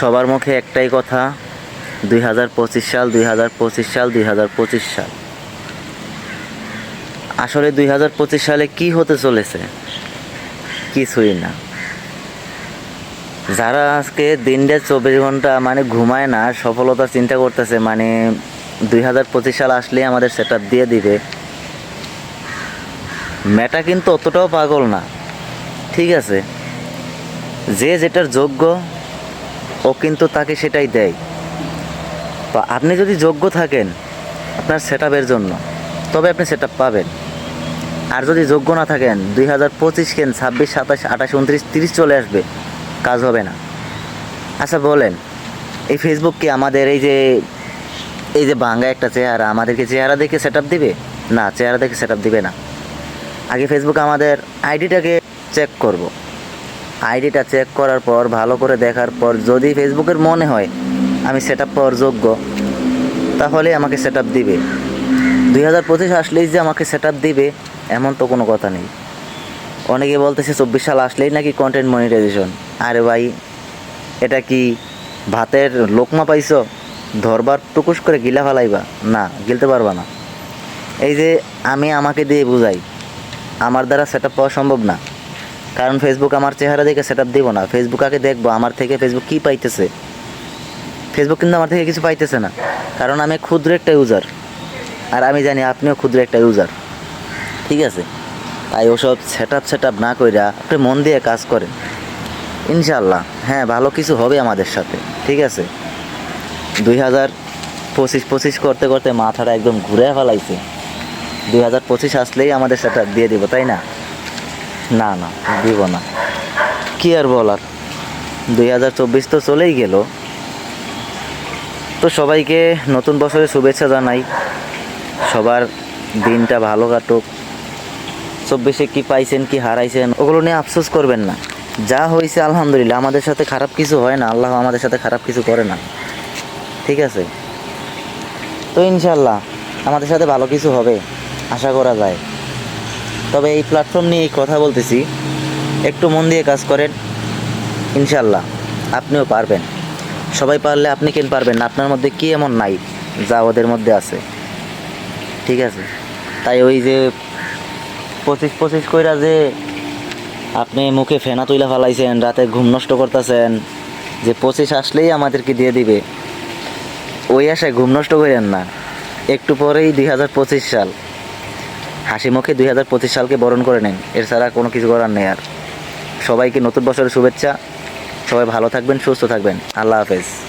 সবার মুখে একটাই কথা, দুই হাজার পঁচিশ সাল, দুই হাজার পঁচিশ সাল, দুই হাজার পঁচিশ সাল। আসলে দুই হাজার পঁচিশ সালে কি হতে চলেছে? কিছুই না। যারা আজকে দিনটা চব্বিশ ঘণ্টা মানে ঘুমায় না সফলতা চিন্তা করতেছে মানে দুই হাজার পঁচিশ সাল আসলে আমাদের সেট দিয়ে দিবে। মেটা কিন্তু অতটাও পাগল না। ঠিক আছে? যে যেটার যোগ্য ও কিন্তু তাকে সেটাই দেয়। তো আপনি যদি যোগ্য থাকেন আপনার সেট জন্য, তবে আপনি সেট পাবেন। আর যদি যোগ্য না থাকেন, দুই হাজার পঁচিশ কেন ছাব্বিশ, সাতাশ, আঠাশ, উনত্রিশ, তিরিশ চলে আসবে, কাজ হবে না। আচ্ছা বলেন, এই ফেসবুক কি আমাদের এই যে এই যে ভাঙ্গা একটা চেহারা, আমাদেরকে চেহারা দেখে সেট দিবে? না, চেহারা দেখে সেট দিবে না। আগে ফেসবুক আমাদের আইডিটাকে চেক করব। আইডিটা চেক করার পর, ভালো করে দেখার পর, যদি ফেসবুকের মনে হয় আমি সেট আপ পাওয়ার যোগ্য তাহলে আমাকে সেট আপ দিবে। দুই হাজার পঁচিশ আসলেই যে আমাকে সেট আপ দিবে, এমন তো কোনো কথা নেই। অনেকে বলতেছে চব্বিশ সাল আসলেই নাকি কন্টেন্ট মনিটাইজেশন আরে ভাই, এটা কি ভাতের লোকমা পাইছো? ধরবার টুকুস করে গিলা ফেলাইবা? না, গিলতে পারবা না। এই যে আমি আমাকে দিয়ে বুঝাই, আমার দ্বারা সেট আপ পাওয়া সম্ভব না। কারণ ফেসবুক আমার চেহারা দেখে সেট আপ দিব না। ফেসবুক আগে দেখব, আমার থেকে ফেসবুক কী পাইতেছে? ফেসবুক কিন্তু আমার থেকে কিছু পাইতেছে না। কারণ আমি ক্ষুদ্র একটা ইউজার আর আমি জানি আপনিও ক্ষুদ্র একটা ইউজার ঠিক আছে? তাই ওসব সেট আপ সেট আপ না কইরা আপনি মন দিয়ে কাজ করেন। ইনশাল্লাহ হ্যাঁ ভালো কিছু হবে আমাদের সাথে। ঠিক আছে? দুই হাজার পঁচিশ পঁচিশ করতে করতে মাথাটা একদম ঘুরে ফেলাইছে। দুই হাজার পঁচিশ আসলেই আমাদের সেটা দিয়ে দিব, তাই না? না না, দিব না। কি আর বলার? দুই হাজার চব্বিশ তো চলেই গেল। তো সবাইকে নতুন বছরের শুভেচ্ছা জানাই। সবার দিনটা ভালো কাটুক। চব্বিশে কি পাইছেন, কি হারাইছেন, ওগুলো নিয়ে আফসোস করবেন না। যা হয়েছে আলহামদুলিল্লাহ, আমাদের সাথে খারাপ কিছু হয় না। আল্লাহ আমাদের সাথে খারাপ কিছু করে না। ঠিক আছে? তো ইনশাল্লাহ আমাদের সাথে ভালো কিছু হবে, আশা করা যায়। তবে এই প্ল্যাটফর্ম নিয়ে কথা বলতেছি, একটু মন দিয়ে কাজ করেন ইনশাল্লাহ আপনিও পারবেন। সবাই পারলে আপনি কেন পারবেন না? আপনার মধ্যে কি এমন নাই যা ওদের মধ্যে আছে? ঠিক আছে? তাই ওই যে পঁচিশ পঁচিশ কইরা যে আপনি মুখে ফেনা তুইলা ফালাইছেন, রাতে ঘুম নষ্ট করতেছেন, যে পঁচিশ আসলেই আমাদেরকে দিয়ে দিবে, ওই আশায় ঘুম নষ্ট করেন না। একটু পরেই দুই হাজার পঁচিশ সাল। হাসি মুখে দুই হাজার পঁচিশ সালকে বরণ করে নেন। এর ছাড়া কোনো কিছু করার নেই আর। সবাইকে নতুন বছরের শুভেচ্ছা। সবাই ভালো থাকবেন, সুস্থ থাকবেন। আল্লাহ হাফেজ।